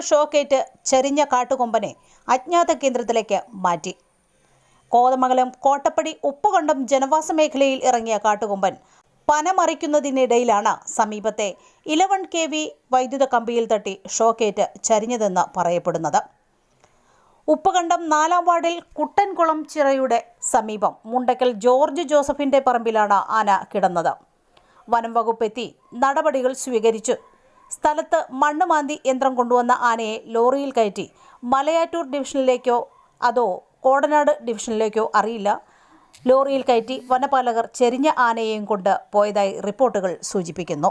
ഷോക്കേറ്റ് ചെരിഞ്ഞ കാട്ടുകൊമ്പനെ അജ്ഞാത കേന്ദ്രത്തിലേക്ക് മാറ്റി. കോതമംഗലം കോട്ടപ്പടി ഉപ്പുകണ്ടം ജനവാസ മേഖലയിൽ ഇറങ്ങിയ കാട്ടുകൊമ്പൻ പനമറിക്കുന്നതിനിടയിലാണ് സമീപത്തെ ഇലവൺ കെ വി വൈദ്യുത കമ്പിയിൽ തട്ടി ഷോക്കേറ്റ് ചരിഞ്ഞതെന്ന് പറയപ്പെടുന്നത്. ഉപ്പുകണ്ടം നാലാം വാർഡിൽ കുട്ടൻകുളം ചിറയുടെ സമീപം മുണ്ടക്കൽ ജോർജ് ജോസഫിന്റെ പറമ്പിലാണ് ആന കിടന്നത്. വനം വകുപ്പെത്തി നടപടികൾ സ്വീകരിച്ചു. സ്ഥലത്ത് മണ്ണ് മാന്തി യന്ത്രം കൊണ്ടുവന്ന ആനയെ ലോറിയിൽ കയറ്റി. മലയാറ്റൂർ ഡിവിഷനിലേക്കോ അതോ കോടനാട് ഡിവിഷനിലേക്കോ അറിയില്ല. ലോറിയിൽ കയറ്റി വനപാലകർ ചെരിഞ്ഞ ആനയെയും കൊണ്ട് പോയതായി റിപ്പോർട്ടുകൾ സൂചിപ്പിക്കുന്നു.